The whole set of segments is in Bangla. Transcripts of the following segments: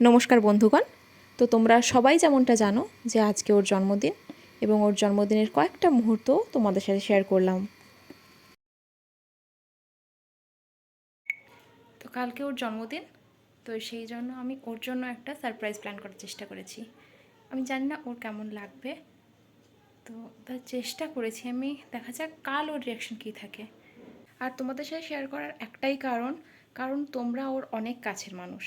নমস্কার বন্ধুগণ। তো তোমরা সবাই যেমনটা জানো যে আজকে ওর জন্মদিন এবং ওর জন্মদিনের কয়েকটা মুহূর্ত তোমাদের সাথে শেয়ার করলাম। তো কালকে ওর জন্মদিন, তো সেই জন্য আমি ওর জন্য একটা সারপ্রাইজ প্ল্যান করার চেষ্টা করেছি। আমি জানি না ওর কেমন লাগবে। তো তার চেষ্টা করেছি আমি, দেখা যাক কাল ওর রিয়াকশন কী থাকে। আর তোমাদের সাথে শেয়ার করার একটাই কারণ কারণ তোমরা ওর অনেক কাছের মানুষ।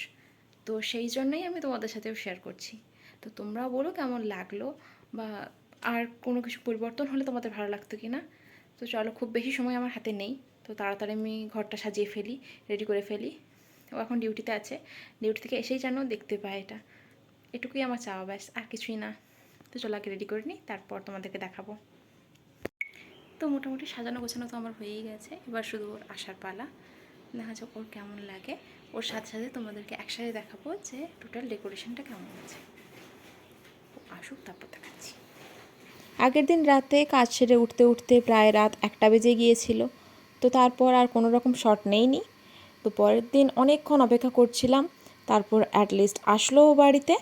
তো সেই জন্যই আমি তোমাদের সাথেও শেয়ার করছি। তো তোমরাও বলো কেমন লাগল বা আর কোনো কিছু পরিবর্তন হলে তোমাদের ভালো লাগতো কি না? তো চলো খুব বেশি সময় আমার হাতে নেই। তো তাড়াতাড়ি আমি ঘরটা সাজিয়ে ফেলি রেডি করে ফেলি। ও এখন ডিউটিতে আছে। ডিউটি থেকে এসেই যেন দেখতে পায় এটা। এটুকুই আমার চাওয়া, ব্যাস, আর কিছুই না। তো চলো আগে রেডি করে নিই তারপর তোমাদেরকে দেখাবো। তো মোটামুটি সাজানো গোছানো তো আমার হয়েই গেছে। এবার শুধু ওর আসার পালা। দেখা যাক ওর কেমন লাগে। ওর সাথে সাথে তোমাদেরকে একসাথে দেখাবো যে টোটাল ডেকোরেশনটা কেমন আছে আসুক তারপর দেখাচ্ছি। আগের দিন রাতে কাজ সেরে উঠতে উঠতে প্রায় রাত একটা বেজে গিয়েছিল। তো তারপর আর কোনো রকম শট নেইনি। তো পরের দিন অনেকক্ষণ অপেক্ষা করছিলাম। তারপর অ্যাটলিস্ট আসলো ও বাড়িতে।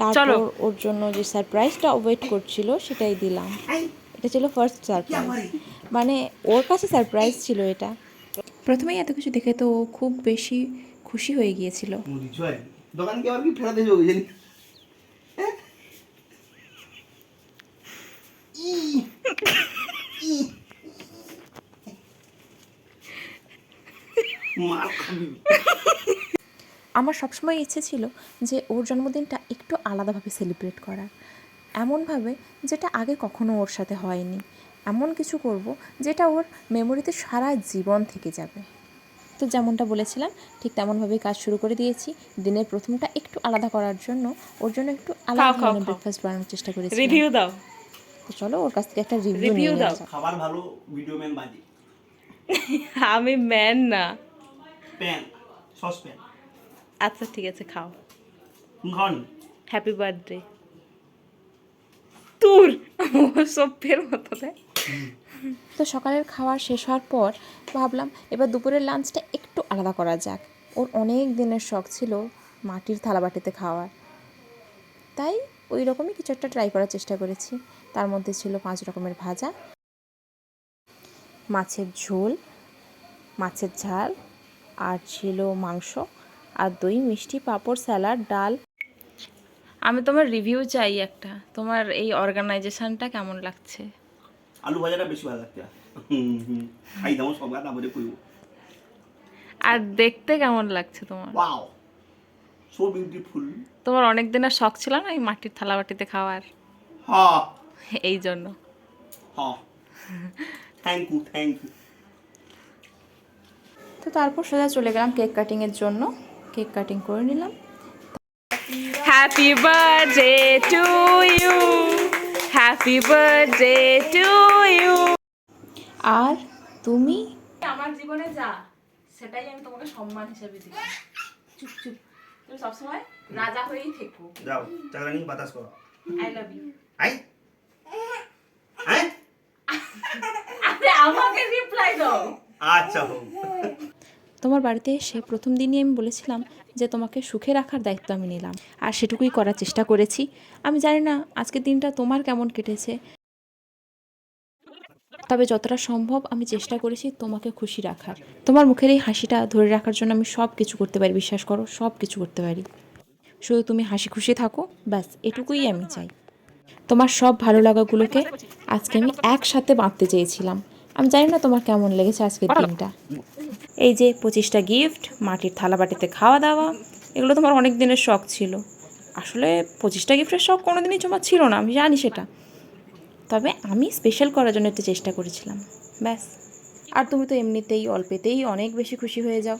তারপর ওর জন্য যে সারপ্রাইজটা ওয়েট করছিল সেটাই দিলাম। এটা ছিল ফার্স্ট সারপ্রাইজ মানে ওর কাছে সারপ্রাইজ ছিল এটা। প্রথমেই এত কিছু দেখে তো ও খুব বেশি খুশি হয়ে গিয়েছিল। দোকান কি আবার কি ফেরাতে যাব জানি? হ্যাঁ? আমার সবসময় ইচ্ছে ছিল যে ওর জন্মদিনটা একটু আলাদাভাবে সেলিব্রেট করার। এমনভাবে যেটা আগে কখনো ওর সাথে হয়নি। এমন কিছু করব যেটা ওর মেমোরিতে সারা জীবন থেকে যাবে। তো যেমনটা বলেছিলাম ঠিক তেমনভাবেই কাজ শুরু করে দিয়েছি। দিনের প্রথমটা একটু আলাদা করার জন্য ওর জন্য একটু আলাদা ধরনের ব্রেকফাস্ট বানানোর চেষ্টা করেছি রিভিউ দাও। তো চলো ওর কাছ থেকে একটা রিভিউ নিয়ে দাও। খাবার ভালো ভিডিও ম্যান বাজে। আমি ম্যান না। প্যান সস প্যান আচ্ছা ঠিক আছে খাও। ঘন। হ্যাপি বার্থডে তোর! সভ্যের মতো দেয় তো সকালের খাওয়া শেষ হওয়ার পর ভাবলাম এবার দুপুরের লাঞ্চটা একটু আলাদা করা যাক। ওর অনেক দিনের শখ ছিল মাটির থালাবাটিতে খাওয়ার। তাই ওই রকমই কিছু একটা ট্রাই করার চেষ্টা করেছি। তার মধ্যে ছিল পাঁচ রকমের ভাজা, মাছের ঝোল, মাছের ঝাল, আর ছিল মাংস, আর দই, মিষ্টি, পাঁপড়, স্যালাড, ডাল। আমি তোমার রিভিউ চাই একটা। তোমার এই অর্গানাইজেশনটা কেমন লাগছে? আলু ভাজাটা বেশি ভালো লাগছে। খাই দাও সব গাদা বলে কইব আর দেখতে কেমন লাগছে তোমার? ওয়াও সো বিউটিফুল তোমার অনেক দিনের শখ ছিল না এই মাটির থালাবাটিতে খাওয়ার? হা এই জন্য। হা থ্যাংক ইউ থ্যাংক ইউ তো তারপর সোজা চলে গেলাম কেক কাটিংয়ের জন্য। কেক কাটিং করে নিলাম। Happy birthday to you happy birthday to you আর তুমি? আমার জীবনে যা সেটাই আমি তোমাকে সম্মান হিসেবে দিই। চুপ চুপ। তুমি সবসময় রাজা হয়েই থেকো। যাও চাকরা নিয়ে বাতাস করো। I love you I I আরে আমাকে রিপ্লাই দাও। আচ্ছা হোক। তোমার বাড়িতে এসে প্রথম দিনই আমি বলেছিলাম যে তোমাকে সুখে রাখার দায়িত্ব আমি নিলাম। আর সেটুকুই করার চেষ্টা করেছি। আমি জানি না আজকের দিনটা তোমার কেমন কেটেছে। তবে যতটা সম্ভব আমি চেষ্টা করেছি তোমাকে খুশি রাখার। তোমার মুখের এই হাসিটা ধরে রাখার জন্য আমি সব কিছু করতে পারি বিশ্বাস করো সব কিছু করতে পারি। শুধু তুমি হাসি খুশি থাকো ব্যাস এটুকুই আমি চাই। তোমার সব ভালো লাগাগুলোকে আজকে আমি একসাথে বাঁধতে চেয়েছিলাম। আমি জানি না তোমার কেমন লেগেছে আজকের দিনটা। এই যে পঁচিশটা গিফট মাটির থালা বাটিতে খাওয়া দাওয়া, এগুলো তোমার অনেক দিনের শখ ছিল। আসলে পঁচিশটা গিফটের শখ কোনো দিনই তোমার ছিল না, আমি জানি সেটা। তবে আমি স্পেশাল করার জন্য একটু চেষ্টা করেছিলাম, ব্যাস। আর তুমি তো এমনিতেই অল্পেতেই অনেক বেশি খুশি হয়ে যাও।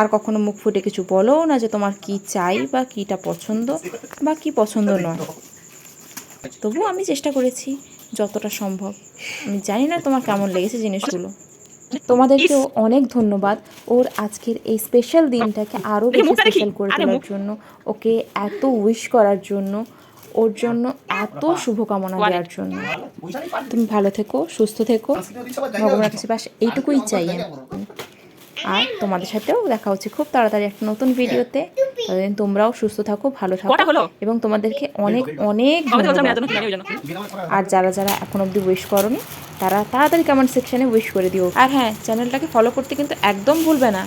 আর কখনো মুখ ফুটে কিছু বলো না যে তোমার কি চাই বা কিটা পছন্দ বা কি পছন্দ নয়। তবু আমি চেষ্টা করেছি যতটা সম্ভব। আমি জানি না তোমার কেমন লেগেছে জিনিসগুলো। তোমাদেরকেও অনেক ধন্যবাদ ওর আজকের এই স্পেশাল দিনটাকে আরও বেশি স্পেশাল করে তোলার জন্য ওকে এত উইশ করার জন্য ওর জন্য এত শুভকামনা দেওয়ার জন্য। তুমি ভালো থেকো সুস্থ থেকো। ভগবানের কাছে বাস এইটুকুই চাই আমি। আর তোমাদের সাথেও দেখা হচ্ছে খুব তাড়াতাড়ি একটা নতুন ভিডিওতে ততদিন তোমরাও সুস্থ থাকো ভালো থাকো এবং তোমাদেরকে অনেক অনেক আর যারা যারা এখন অবধি উইশ করনি তারা তাড়াতাড়ি কমেন্ট সেকশনে উইশ করে দিও। আর হ্যাঁ চ্যানেলটাকে ফলো করতে কিন্তু একদম ভুলবে না।